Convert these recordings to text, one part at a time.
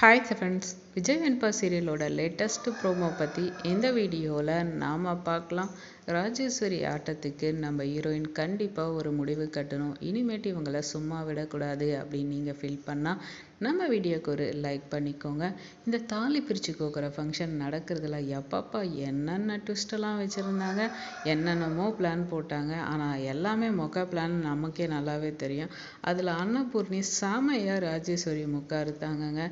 Hi friends Vijay Venba சீரியலோட latest promo பற்றி இந்த வீடியோவில் நாம் பார்க்கலாம். ராஜேஸ்வரி ஆட்டத்துக்கு நம்ம ஹீரோயின் கண்டிப்பாக ஒரு முடிவு கட்டணும். இனிமேட்டு இவங்களை சும்மா விடக்கூடாது அப்படின்னு நீங்கள் ஃபீல் பண்ணால் நம்ம வீடியோக்கு ஒரு லைக் பண்ணிக்கோங்க. இந்த தாலி பிரித்து கோக்குற ஃபங்க்ஷன் நடக்கிறதுல எப்பப்பா என்னென்ன ட்விஸ்டெல்லாம் வச்சுருந்தாங்க என்னென்னமோ பிளான் போட்டாங்க. ஆனால் எல்லாமே மொக்க பிளான் நமக்கே நல்லாவே தெரியும். அதில் அன்னபூர்ணி செமையாக ராஜேஸ்வரி முக்கா இருத்தாங்கங்க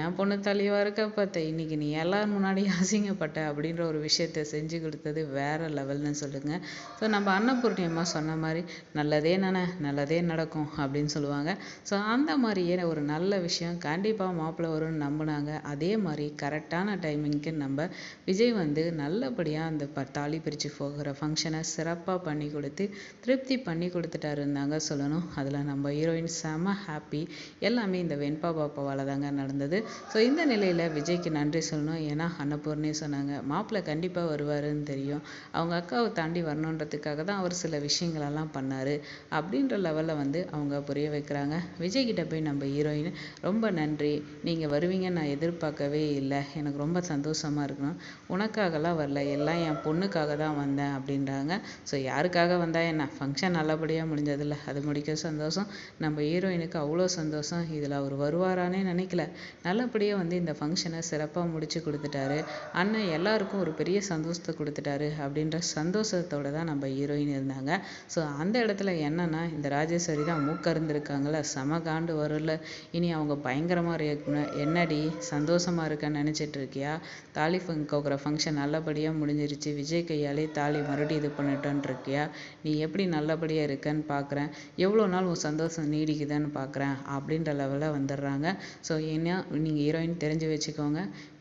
என் பொண்ணு தலைவாக இருக்க பார்த்த இன்னைக்கு நீ எல்லார் முன்னாடி அசிங்கப்பட்ட அப்படின்ற ஒரு விஷயத்த செஞ்சு கொடுத்தது வேற லெவல்னு சொல்லுங்கள் ஸோ நம்ம அன்னபூர்ணி அம்மா சொன்ன மாதிரி நல்லதே நானே நல்லதே நடக்கும் அப்படின்னு சொல்லுவாங்க. ஸோ அந்த மாதிரியே ஒரு நல்ல விஷயம் விஷயம் கண்டிப்பாக மாப்பிள்ளை வரும்னு நம்பினாங்க. அதே மாதிரி கரெக்டான டைமிங்க்கு நம்ம விஜய் வந்து நல்லபடியாக அந்த ப தாலி பிரித்து போகிற ஃபங்க்ஷனை சிறப்பாக பண்ணி கொடுத்து திருப்தி பண்ணி கொடுத்துட்டாரு இருந்தாங்க சொல்லணும். அதில் நம்ம ஹீரோயின் செம ஹாப்பி எல்லாமே இந்த வெண்பா பாப்பாவால் தாங்க நடந்தது. ஸோ இந்த நிலையில் விஜய்க்கு நன்றி சொல்லணும். ஏன்னா அன்னபூர்ணே சொன்னாங்க மாப்பிள்ளை கண்டிப்பாக வருவாருன்னு தெரியும். அவங்க அக்காவை தாண்டி வரணுன்றதுக்காக தான் அவர் சில விஷயங்களெல்லாம் பண்ணார். அப்படின்ற லெவலில் வந்து அவங்க புரிய வைக்கிறாங்க. விஜய்கிட்ட போய் நம்ம ஹீரோயின் ரொம்ப நன்றி. நீங்கள் வருவீங்கன்னு நான் எதிர்பார்க்கவே இல்லை. எனக்கு ரொம்ப சந்தோஷமாக இருக்கணும். உனக்காகலாம் வரல. எல்லாம் என் பொண்ணுக்காக தான் வந்தேன் அப்படின்றாங்க. ஸோ யாருக்காக வந்தால் என்ன? ஃபங்க்ஷன் நல்லபடியாக முடிஞ்சதில்ல. அது முடிக்க சந்தோஷம். நம்ம ஹீரோயினுக்கு அவ்வளோ சந்தோஷம். இதில் அவர் வருவாரானே நினைக்கல. நல்லபடியாக வந்து இந்த ஃபங்க்ஷனை சிறப்பாக முடிச்சு கொடுத்துட்டாரு. அண்ணன் எல்லாருக்கும் ஒரு பெரிய சந்தோஷத்தை கொடுத்துட்டாரு அப்படின்ற சந்தோஷத்தோட தான் நம்ம ஹீரோயின் இருந்தாங்க. ஸோ அந்த இடத்துல என்னன்னா இந்த ராஜேஸ்வரி தான் மூக்கருந்துருக்காங்கள செம காண்டு வரும்ல. இனி அவங்க அவங்க பயங்கரமாக ரியாக்ட் பண்ண என்னடி சந்தோஷமாக இருக்கேன்னு நினச்சிட்டு இருக்கியா? தாலி கோக்குற ஃபங்க்ஷன் நல்லபடியாக முடிஞ்சிருச்சு. விஜய் கையாலே தாலி மறுபடியும் இது பண்ணிட்டோன்னு இருக்கியா? நீ எப்படி நல்லபடியாக இருக்கன்னு பார்க்குறேன் எவ்வளோ நாள் உன் சந்தோஷம் நீடிக்குதுன்னு பார்க்குறேன் அப்படின்ற லெவலில் வந்துடுறாங்க. ஸோ என்ன நீங்கள் ஹீரோயின் தெரிஞ்சு வச்சுக்கோங்க.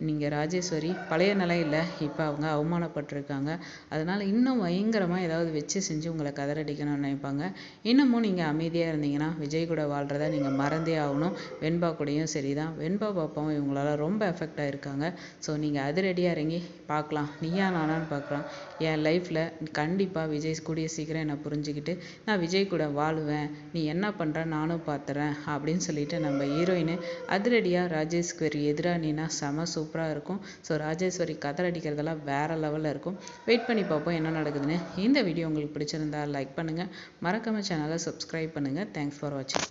நீங்கள் ராஜேஸ்வரி பழைய நிலையில் இப்போ அவங்க அவமானப்பட்டிருக்காங்க. அதனால் இன்னும் பயங்கரமாக ஏதாவது வச்சு செஞ்சு உங்களை கதறடிக்கணும்னு நினைப்பாங்க. இன்னமும் நீங்கள் அமைதியாக இருந்தீங்கன்னா விஜய் கூட வாழ்கிறத நீங்கள் மறந்தே ஆகணும். வெண் வெண்பா கூடயும் சரி தான் வெண்பா பாப்பாவும் இவங்களால ரொம்ப எஃபெக்ட் ஆகிருக்காங்க ஸோ நீங்கள் அது ரெடியாக இறங்கி பார்க்கலாம் நீயா நானான்னு பார்க்கலாம் என் லைஃப்பில் கண்டிப்பாக விஜய் கூடிய சீக்கிரம் என்னை புரிஞ்சுக்கிட்டு நான் விஜய் கூட வாழுவேன். நீ என்ன பண்ணுற நானும் பார்த்துறேன் அப்படின்னு சொல்லிட்டு நம்ம ஹீரோயின் அதிரடியாக ராஜேஸ்வரி எதிராக நீனா செம சூப்பராக இருக்கும். ஸோ ராஜேஸ்வரி கதர் அடிக்கிறதெல்லாம் வேறு லெவலில் இருக்கும். வெயிட் பண்ணி பார்ப்போம் என்ன நடக்குதுன்னு. இந்த வீடியோ உங்களுக்கு பிடிச்சிருந்தா லைக் பண்ணுங்கள் மறக்காம சேனலை சப்ஸ்கிரைப் பண்ணுங்கள் தேங்க்ஸ் ஃபார் வாட்சிங்